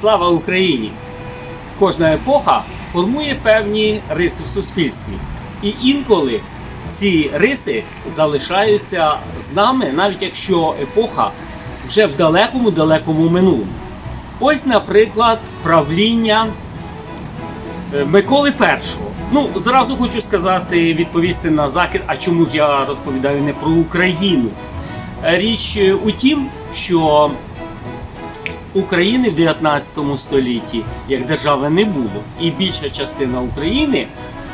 Слава Україні! Кожна епоха формує певні риси в суспільстві. І інколи ці риси залишаються з нами, навіть якщо епоха вже в далекому-далекому минулому. Ось, наприклад, правління е, Миколи І. Ну, зразу хочу сказати, відповісти на закид, а чому ж я розповідаю не про Україну. Е, Річ е, у тім, що України в 19 столітті як держави не було, і більша частина України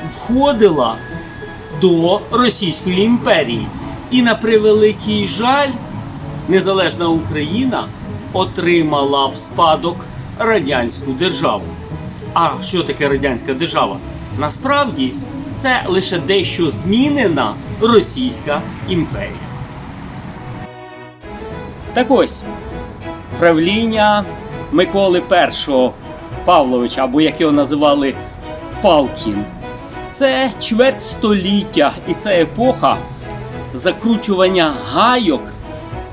входила до Російської імперії. І на превеликий жаль, незалежна Україна отримала в спадок радянську державу. А що таке радянська держава? Насправді це лише дещо змінена Російська імперія. Так ось правління Миколи І Павловича, або як його називали Палкін. Це чверть століття, і це епоха закручування гайок,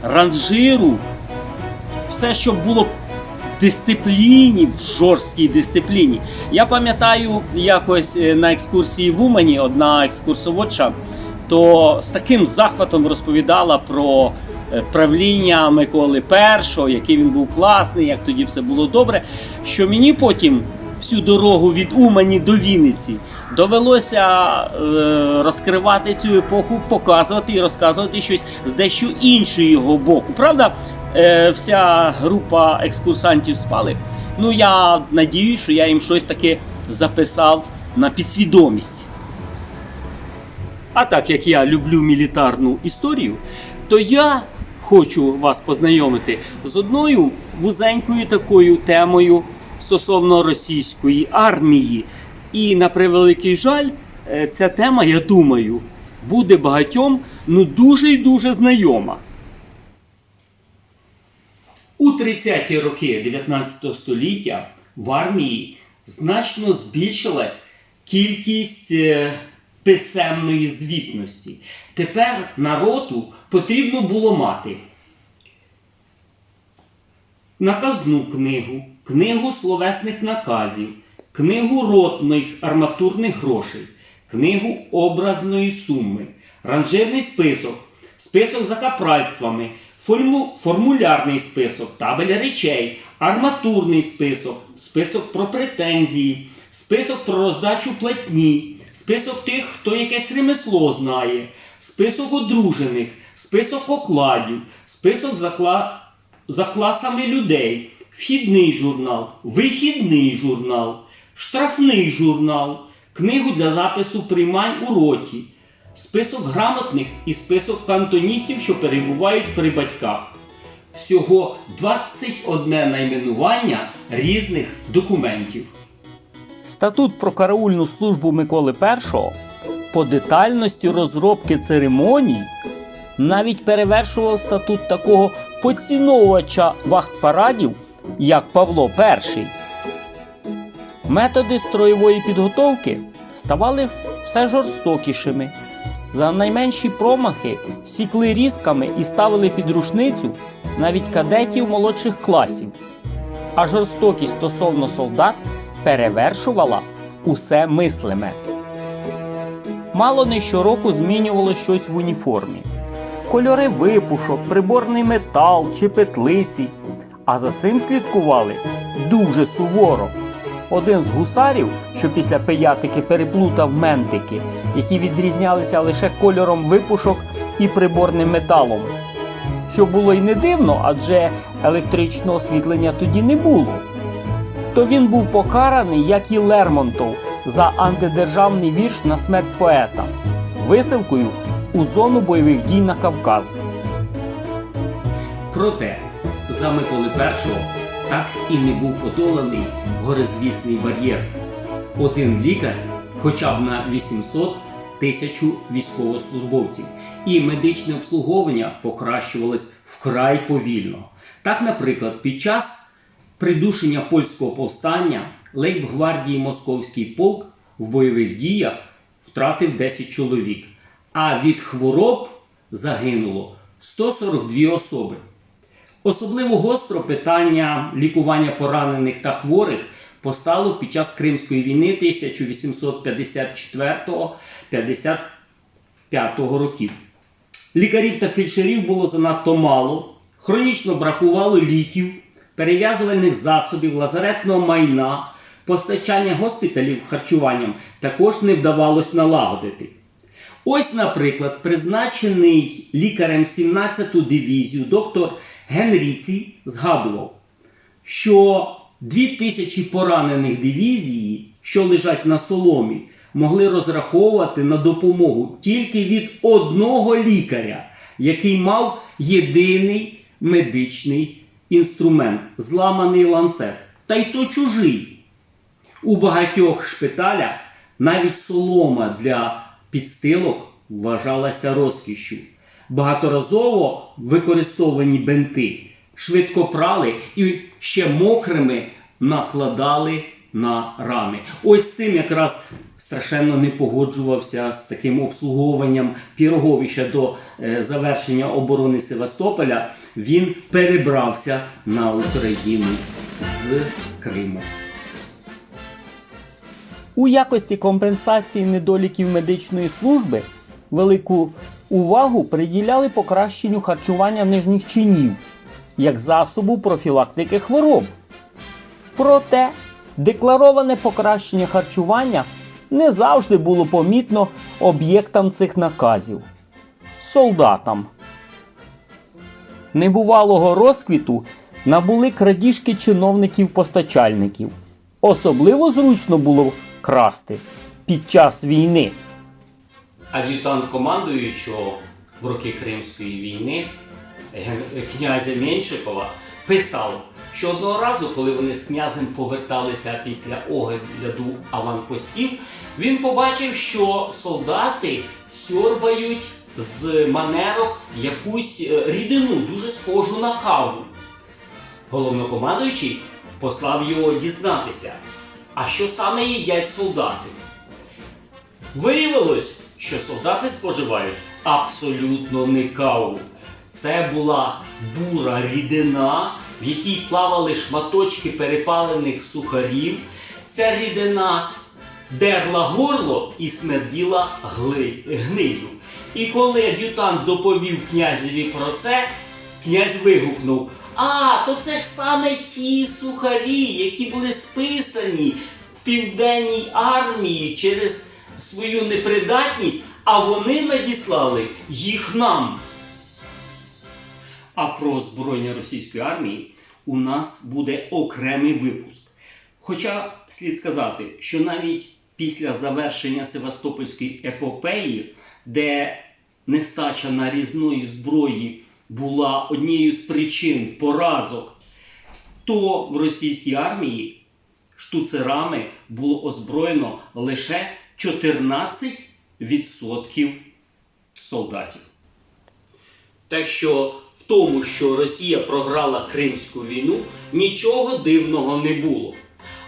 ранжиру, все, що було в дисципліні, в жорсткій дисципліні. Я пам'ятаю, якось е, на екскурсії в Умані одна екскурсоводша, то з таким захватом розповідала про правління Миколи І, який він був класний, як тоді все було добре. Що мені потім всю дорогу від Умані до Вінниці довелося е, розкривати цю епоху, показувати і розказувати щось з дещо іншого боку. Правда, е, вся група екскурсантів спали. Ну я надіюсь, що я їм щось таке записав на підсвідомість. А так як я люблю мілітарну історію, то я хочу вас познайомити з одною вузенькою такою темою стосовно російської армії. І на превеликий жаль, е, ця тема, я думаю, буде багатьом ну дуже і дуже знайома. У 30-ті роки 19 століття в армії значно збільшилась кількість е, писемної звітності. Тепер народу потрібно було мати наказну книгу, книгу словесних наказів, книгу ротних арматурних грошей, книгу образної суми, ранжирний список, список за капральствами, форму- формулярний список, табель речей, арматурний список, список про претензії, список про роздачу платні, список тих, хто якесь ремесло знає, список одружених, список окладів, список закла... за класами людей, вхідний журнал, вихідний журнал, штрафний журнал, книгу для запису приймань у роті, список грамотних і список кантоністів, що перебувають при батьках. Всього 21 найменування різних документів. Статут про караульну службу Миколи І по детальності розробки церемоній навіть перевершував статут такого поціновувача вахт-парадів, як Павло І. Методи строєвої підготовки ставали все жорстокішими. За найменші промахи сікли різками і ставили під рушницю навіть кадетів молодших класів. А жорстокість стосовно солдат перевершувала усе мислиме. Мало не щороку змінювало щось в уніформі. Кольори випушок, приборний метал чи петлиці. А за цим слідкували дуже суворо. Один з гусарів, що після пиятики переплутав ментики, які відрізнялися лише кольором випушок і приборним металом. Що було й не дивно, адже електричного освітлення тоді не було. То він був покараний, як і Лермонтов, за антидержавний вірш на смерть поета, висилкою у зону бойових дій на Кавказ. Проте за Миколи І так і не був подоланий горизвісний бар'єр. Один лікар хоча б на 800 тисячу військовослужбовців, і медичне обслуговування покращувалось вкрай повільно. Так, наприклад, під час придушення польського повстання лейб-гвардії Московський полк в бойових діях втратив 10 чоловік, а від хвороб загинуло 142 особи. Особливо гостро питання лікування поранених та хворих постало під час Кримської війни 1854-55 років. Лікарів та фельдшерів було занадто мало, хронічно бракувало ліків, перев'язувальних засобів, лазаретного майна, постачання госпіталів харчуванням також не вдавалось налагодити. Ось, наприклад, призначений лікарем 17-ту дивізію доктор Генріці згадував, що 2000 поранених дивізії, що лежать на соломі, могли розраховувати на допомогу тільки від одного лікаря, який мав єдиний медичний інструмент зламаний ланцет, та й то чужий. У багатьох шпиталях навіть солома для підстилок вважалася розкішшю. Багаторазово використовані бенти швидко прали і ще мокрими накладали на рани. Ось цим якраз страшенно не погоджувався з таким обслуговуванням Піроговича до е, завершення оборони Севастополя. Він перебрався на Україну з Криму. У якості компенсації недоліків медичної служби велику увагу приділяли покращенню харчування нижніх чинів як засобу профілактики хвороб. Проте деклароване покращення харчування не завжди було помітно об'єктам цих наказів солдатам. Небувалого розквіту набули крадіжки чиновників-постачальників. Особливо зручно було красти під час війни. ад'ютант командуючого в роки Кримської війни князя Меншикова писав, що одного разу, коли вони з князем поверталися після огляду аванпостів, він побачив, що солдати сьорбають з манерок якусь е, рідину, дуже схожу на каву. Головнокомандуючий послав його дізнатися, а що саме їдять солдати. Виявилось, що солдати споживають абсолютно не каву. Це була бура рідина, в якій плавали шматочки перепалених сухарів. Ця рідина дерла горло і смерділа гли... гнилю. І коли ад'ютант доповів князеві про це, князь вигукнув: А, то це ж саме ті сухарі, які були списані в південній армії через свою непридатність, а вони надіслали їх нам. А про озброєння російської армії у нас буде окремий випуск. Хоча слід сказати, що навіть після завершення Севастопольської епопеї, де нестача нарізної зброї була однією з причин поразок, то в російській армії штуцерами було озброєно лише 14% солдатів. Так що в тому, що Росія програла Кримську війну, нічого дивного не було.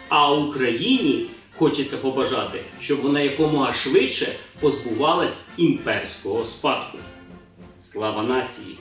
А Україні хочеться побажати, щоб вона якомога швидше позбувалась імперського спадку. Слава нації!